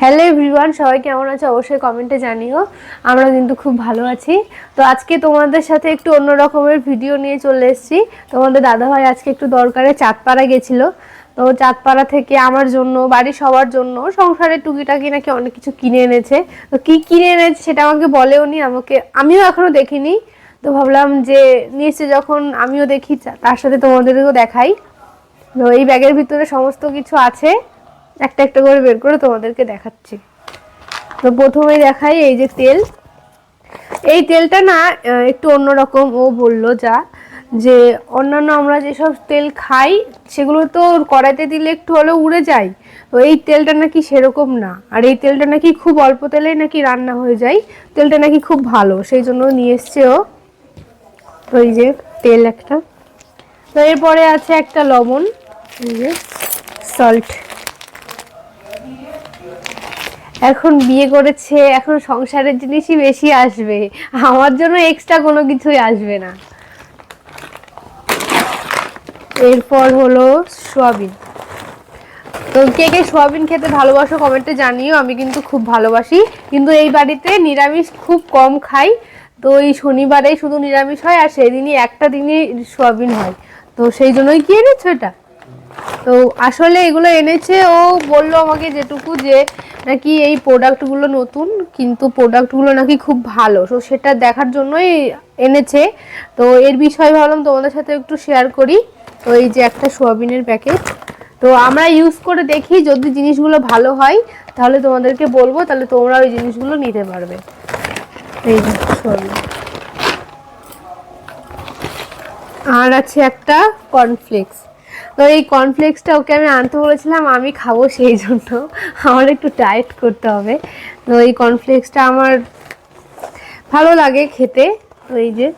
Hello everyone সবাই কেমন আছে? অবশ্যই কমেন্টে জানিও। আমরা কিন্তু খুব ভালো আছি। তো আজকে তোমাদের সাথে একটু অন্য রকমের ভিডিও নিয়ে চলে এসেছি। তোমাদের দাদাভাই আজকে একটু দরকারে চাঁদপাড়া গেছিল। তো চাঁদপাড়া থেকে আমার জন্য, বাড়ির সবার জন্য, সংসারের টুকিটাকি নাকি অনেক কিছু কিনে এনেছে। তো কি কিনে এনেছে সেটা আমাকে বলেও নি, আমাকে, আমিও এখনও দেখিনি। তো ভাবলাম যে নিয়েছে যখন আমিও দেখি তার সাথে তোমাদেরকেও দেখাই। তো এই ব্যাগের ভিতরে সমস্ত কিছু আছে। একটা একটা করে বের করে তোমাদেরকে দেখাচ্ছি। তো প্রথমেই দেখাই এই যে তেল। এই তেলটা না একটু অন্যরকম ও বলল যা, যে অন্যান্য আমরা যেসব তেল খাই, সেগুলো তো কড়াইতে দিলে একটু হলেও উড়ে যায়। তো এই তেলটা নাকি সেরকম না। আর এই তেলটা নাকি খুব অল্প তেলেই নাকি রান্না হয়ে যায়। তেলটা নাকি খুব ভালো, সেই জন্য নিয়ে এসছে ও। তো এই যে তেল একটা। তো এরপরে আছে একটা লবণ, এই যে সল্ট এখন বিয়ে করেছে, এখন সংসারের জিনিসই বেশি আসবে। আমার জন্য এক্সট্রা কোনো কিছুই আসবে না। এরপর হলো সোয়াবিন। তো কে কে সোয়াবিন খেতে ভালোবাসো কমেন্টে জানিও, আমি কিন্তু খুব ভালোবাসি। কিন্তু এই বাড়িতে নিরামিষ খুব কম খাই। তো এই শনিবারেই শুধু নিরামিষ হয় আর সেদিনই একটা দিনই সোয়াবিন হয়। তো সেই জন্যই কি এনেছো এটা? তো আসলে এগুলো এনেছে, ও বলল আমাকে যেটুকু যে নাকি এই প্রোডাক্টগুলো নতুন, কিন্তু প্রোডাক্টগুলো নাকি খুব ভালো। তো সেটা দেখার জন্যই এনেছে। তো এর বিষয়ে ভাবলাম তোমাদের সাথে একটু শেয়ার করি। তো এই যে একটা সোয়াবিনের প্যাকেট তো আমরা ইউজ করে দেখি যদি জিনিসগুলো ভালো হয়, তাহলে তোমাদেরকে বলব, তাহলে তোমরা ওই জিনিসগুলো নিতে পারবে। এই যে সোয়াবিন। আর আছে একটা কর্নফ্লেক্স তো এই কর্নফ্লেক্সটা ওকে আমি আনতে বলেছিলাম, আমি খাব সেই জন্য। আমার একটু ডায়েট করতে হবে। তো এই কর্নফ্লেক্সটা আমার ভালো লাগে খেতে। তো এই যে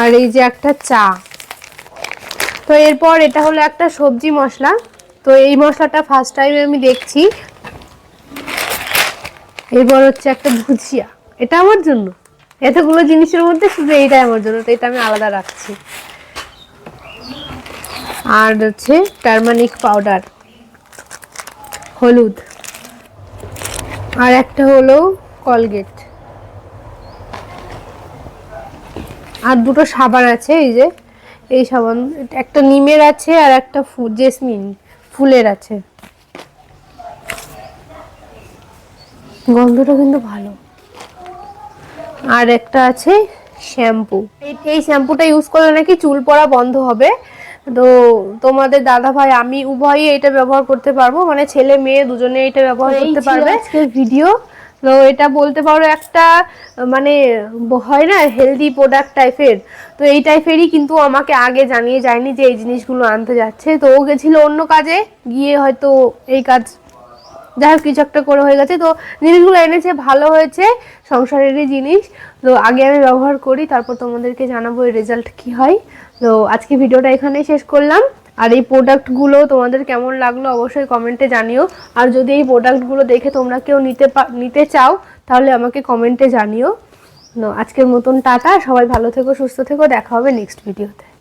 আর এই যে একটা চা। তো এরপর এটা হলো একটা সবজি মশলা। তো এই মশলাটা ফার্স্ট টাইম আমি দেখছি। এরপর হচ্ছে একটা ভুজিয়া। এটা আমার জন্য। এতগুলো জিনিসের মধ্যে শুধু এইটাই আমার জন্য, তো এটা আমি আলাদা রাখছি। আর হচ্ছে টারমানিক পাউডার, হলুদ। আর একটা হলো কলগেট। আর দুটো সাবান আছে, এই যে, এই সাবান। একটা নিমের আছে আর একটা জেসমিন, ফুলের আছে। গন্ধটা কিন্তু ভালো। আর একটা আছে শ্যাম্পু। এই শ্যাম্পুটা ইউজ করলে নাকি চুল পড়া বন্ধ হবে। তো তোমাদের দাদা ভাই আমি উভয়ই এটা ব্যবহার করতে পারব। মানে ছেলে মেয়ে দুজনে এটা ব্যবহার করতে পারবে। ভিডিও তো এটা বলতে পারো একটা মানে হয় না হেলদি প্রোডাক্ট টাইপের তো এই টাইপেরই কিন্তু আমাকে আগে জানিয়ে যায়নি যে এই জিনিসগুলো আনতে যাচ্ছে। তো ও গেছিল অন্য কাজে গিয়ে হয়তো এই কাজ যাই হোক, কিছু একটা করে হয়ে গেছে। তো জিনিসগুলো এনেছে, ভালো হয়েছে, সংসারেরই জিনিস। তো আগে আমি ব্যবহার করি, তারপর তোমাদেরকে জানাব এর রেজাল্ট কি হয়। তো আজকে ভিডিওটা এখানেই শেষ করলাম। আর এই প্রোডাক্টগুলো তোমাদের কেমন লাগল অবশ্যই কমেন্টে জানিও। আর যদি এই প্রোডাক্টগুলো দেখে তোমরা কেউ নিতে নিতে চাও, তাহলে আমাকে কমেন্টে জানিও। তো আজকের মতন টাটা। সবাই ভালো থেকো, সুস্থ থেকো। দেখা হবে নেক্সট ভিডিওতে